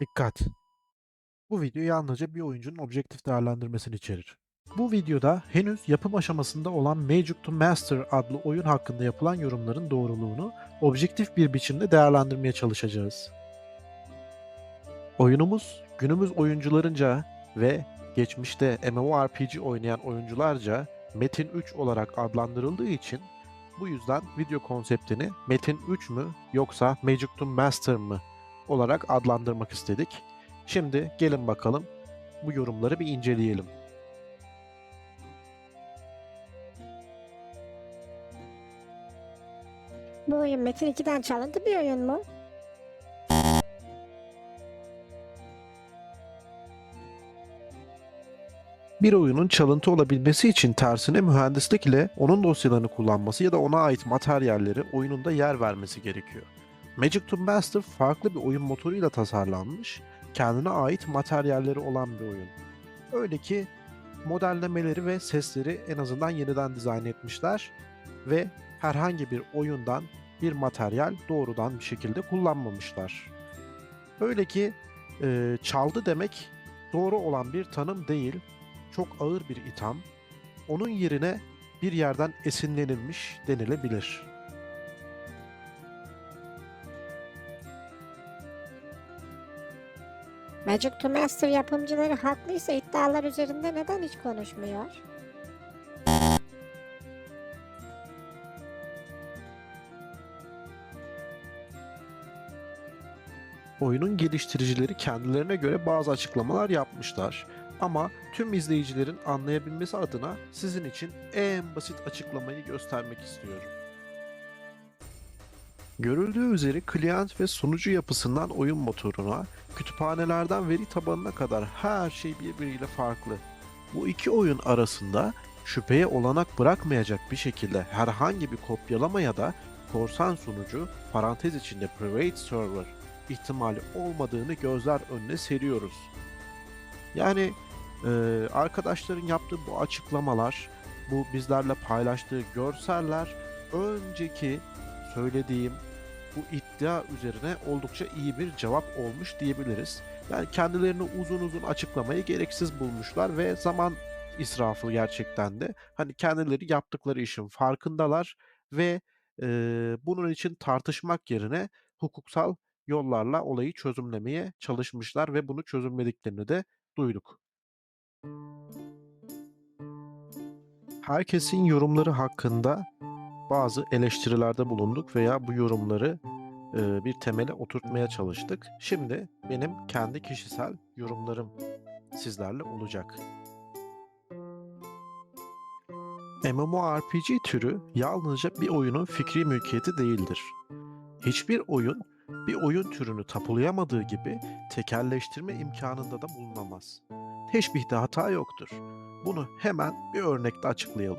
Dikkat! Bu video yalnızca bir oyuncunun objektif değerlendirmesini içerir. Bu videoda henüz yapım aşamasında olan Magic to Master adlı oyun hakkında yapılan yorumların doğruluğunu objektif bir biçimde değerlendirmeye çalışacağız. Oyunumuz günümüz oyuncularınca ve geçmişte MMORPG oynayan oyuncularca Metin 3 olarak adlandırıldığı için bu yüzden video konseptini Metin 3 mü yoksa Magic to Master mı olarak adlandırmak istedik. Şimdi gelin bakalım bu yorumları bir inceleyelim. Bu oyun Metin 2'den çalıntı bir oyun mu? Bir oyunun çalıntı olabilmesi için tersine mühendislik ile onun dosyalarını kullanması ya da ona ait materyalleri oyununda yer vermesi gerekiyor. Magic to Master farklı bir oyun motoruyla tasarlanmış, kendine ait materyalleri olan bir oyun. Öyle ki modellemeleri ve sesleri en azından yeniden dizayn etmişler ve herhangi bir oyundan bir materyal doğrudan bir şekilde kullanmamışlar. Öyle ki e, çaldı demek doğru olan bir tanım değil çok ağır bir itham, onun yerine bir yerden esinlenilmiş denilebilir. Magic to Master yapımcıları haklıysa iddialar üzerinde neden hiç konuşmuyor? Oyunun geliştiricileri kendilerine göre bazı açıklamalar yapmışlar. Ama tüm izleyicilerin anlayabilmesi adına sizin için en basit açıklamayı göstermek istiyorum. Görüldüğü üzere klient ve sunucu yapısından oyun motoruna, kütüphanelerden veri tabanına kadar her şey birbiriyle farklı. Bu iki oyun arasında şüpheye olanak bırakmayacak bir şekilde herhangi bir kopyalama ya da korsan sunucu parantez içinde private server ihtimali olmadığını gözler önüne seriyoruz. Yani e, arkadaşların yaptığı bu açıklamalar, bu bizlerle paylaştığı görseller önceki söylediğim bu iddia üzerine oldukça iyi bir cevap olmuş diyebiliriz. Yani kendilerini uzun uzun açıklamayı gereksiz bulmuşlar ve zaman israfı gerçekten de. Hani kendileri yaptıkları işin farkındalar ve e, bunun için tartışmak yerine hukuksal yollarla olayı çözümlemeye çalışmışlar ve bunu çözümlediklerini de duyduk. Herkesin yorumları hakkında bazı eleştirilerde bulunduk veya bu yorumları e, bir temele oturtmaya çalıştık. Şimdi benim kendi kişisel yorumlarım sizlerle olacak. MMORPG türü yalnızca bir oyunun fikri mülkiyeti değildir. Hiçbir oyun bir oyun türünü tapulayamadığı gibi tekelleştirme imkanında da bulunamaz. Teşbihte hata yoktur. Bunu hemen bir örnekle açıklayalım.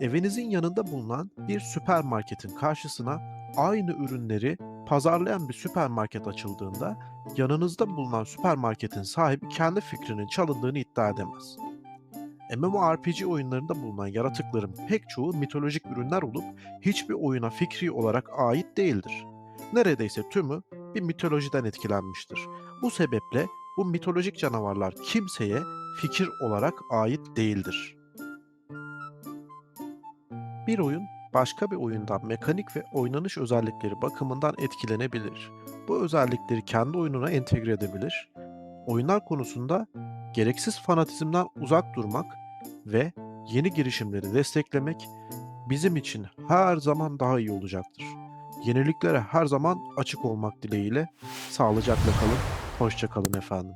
Evinizin yanında bulunan bir süpermarketin karşısına aynı ürünleri pazarlayan bir süpermarket açıldığında yanınızda bulunan süpermarketin sahibi kendi fikrinin çalındığını iddia edemez. MMORPG oyunlarında bulunan yaratıkların pek çoğu mitolojik ürünler olup hiçbir oyuna fikri olarak ait değildir. Neredeyse tümü bir mitolojiden etkilenmiştir. Bu sebeple bu mitolojik canavarlar kimseye fikir olarak ait değildir. Bir oyun başka bir oyundan mekanik ve oynanış özellikleri bakımından etkilenebilir. Bu özellikleri kendi oyununa entegre edebilir. Oyunlar konusunda gereksiz fanatizmden uzak durmak ve yeni girişimleri desteklemek bizim için her zaman daha iyi olacaktır. Yeniliklere her zaman açık olmak dileğiyle sağlıcakla kalın, hoşça kalın efendim.